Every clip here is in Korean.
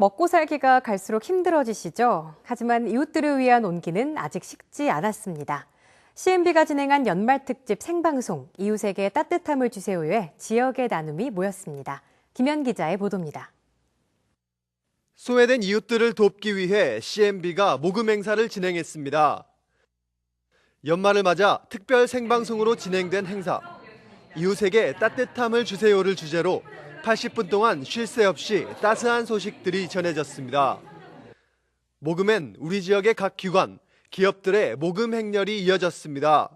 먹고 살기가 갈수록 힘들어지시죠? 하지만 이웃들을 위한 온기는 아직 식지 않았습니다. CNB가 진행한 연말 특집 생방송 이웃에게 따뜻함을 주세요에 지역의 나눔이 모였습니다. 김현 기자의 보도입니다. 소외된 이웃들을 돕기 위해 CNB가 모금 행사를 진행했습니다. 연말을 맞아 특별 생방송으로 진행된 행사. 이웃에게 따뜻함을 주세요를 주제로 80분 동안 쉴 새 없이 따스한 소식들이 전해졌습니다. 모금엔 우리 지역의 각 기관, 기업들의 모금 행렬이 이어졌습니다.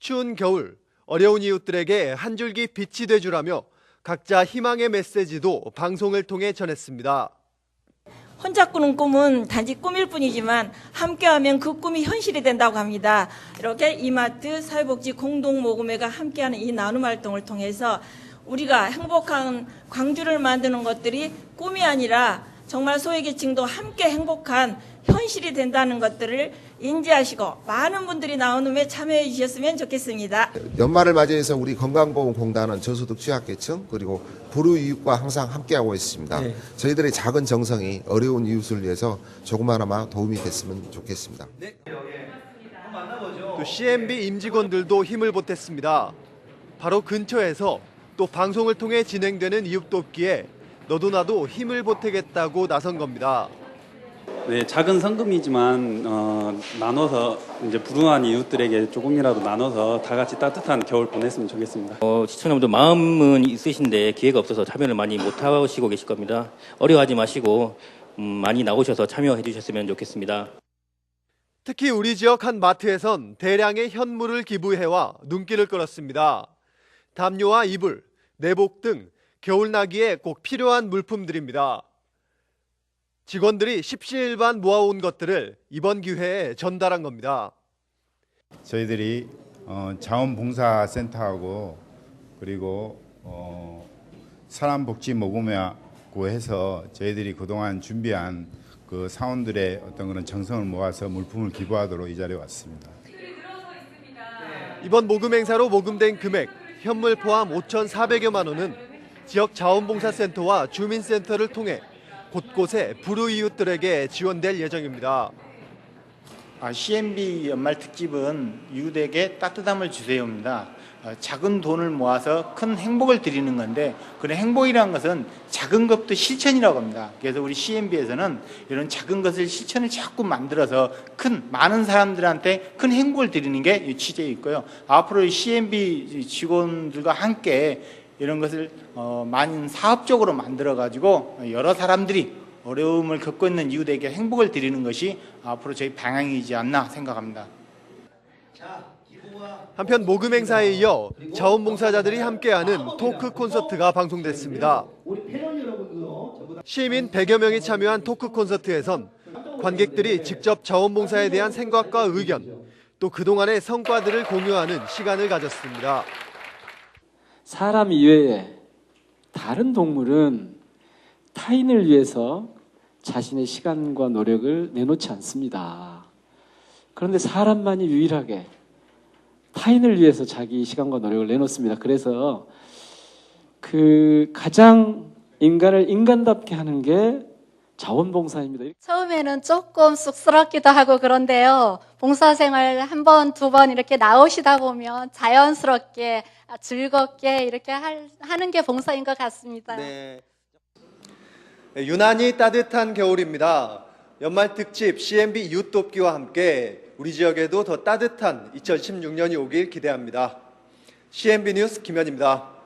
추운 겨울, 어려운 이웃들에게 한 줄기 빛이 되주라며 각자 희망의 메시지도 방송을 통해 전했습니다. 혼자 꾸는 꿈은 단지 꿈일 뿐이지만 함께하면 그 꿈이 현실이 된다고 합니다. 이렇게 이마트 사회복지 공동모금회가 함께하는 이 나눔 활동을 통해서 우리가 행복한 광주를 만드는 것들이 꿈이 아니라 정말 소외계층도 함께 행복한 현실이 된다는 것들을 인지하시고 많은 분들이 나눔에 참여해 주셨으면 좋겠습니다. 연말을 맞이해서 우리 건강보험공단은 저소득 취약계층 그리고 불우이웃과 항상 함께하고 있습니다. 저희들의 작은 정성이 어려운 이웃을 위해서 조그마나마 도움이 됐으면 좋겠습니다. 또 CNB 임직원들도 힘을 보탰습니다. 바로 근처에서 또 방송을 통해 진행되는 이웃 돕기에 너도 나도 힘을 보태겠다고 나선 겁니다. 네, 작은 성금이지만 어, 나눠서 이제 불우한 이웃들에게 조금이라도 나눠서 다 같이 따뜻한 겨울 보냈으면 좋겠습니다. 어, 시청자분들 마음은 있으신데 기회가 없어서 참여를 많이 못 하시고 계실 겁니다. 어려워하지 마시고 음, 많이 나오셔서 참여해 주셨으면 좋겠습니다. 특히 우리 지역 한 마트에선 대량의 현물을 기부해와 눈길을 끌었습니다. 담요와 이불, 내복 등 겨울나기에 꼭 필요한 물품들입니다. 직원들이 십시일반 모아온 것들을 이번 기회에 전달한 겁니다. 저희들이 어, 자원봉사센터하고 그리고 어, 사람복지모금회하고 해서 저희들이 그동안 준비한 그 사원들의 어떤 그런 정성을 모아서 물품을 기부하도록 이 자리에 왔습니다. 이번 모금 행사로 모금된 금액 현물 포함 5,400여만 원은 지역 자원봉사센터와 주민센터를 통해 곳곳에 불우이웃들에게 지원될 예정입니다. 아, CNB 연말 특집은 이웃에게 따뜻함을 주세요입니다. 어, 작은 돈을 모아서 큰 행복을 드리는 건데 그런 행복이라는 것은 작은 것도 실천이라고 합니다. 그래서 우리 CNB에서는 이런 작은 것을 실천을 자꾸 만들어서 큰 많은 사람들한테 큰 행복을 드리는 게이 취지에 있고요. 앞으로 이 CNB 직원들과 함께 이런 것을 어, 많은 사업적으로 만들어 가지고 여러 사람들이 어려움을 겪고 있는 이웃에게 행복을 드리는 것이 앞으로 저희 방향이지 않나 생각합니다. 한편 모금 행사에 이어 자원봉사자들이 함께하는 토크 콘서트가 방송됐습니다. 시민 100여 명이 참여한 토크 콘서트에선 관객들이 직접 자원봉사에 대한 생각과 의견, 또 그동안의 성과들을 공유하는 시간을 가졌습니다. 사람 이외에 다른 동물은 타인을 위해서 자신의 시간과 노력을 내놓지 않습니다. 그런데 사람만이 유일하게 타인을 위해서 자기 시간과 노력을 내놓습니다. 그래서 그 가장 인간을 인간답게 하는 게 자원봉사입니다. 처음에는 조금 쑥스럽기도 하고 그런데요. 봉사생활 한 번, 두 번 이렇게 나오시다 보면 자연스럽게 아, 즐겁게 이렇게 할- 하는 게 봉사인 것 같습니다. 네. 유난히 따뜻한 겨울입니다. 연말 특집 CNB 이웃 돕기와 함께 우리 지역에도 더 따뜻한 2016년이 오길 기대합니다. CNB 뉴스 김현입니다.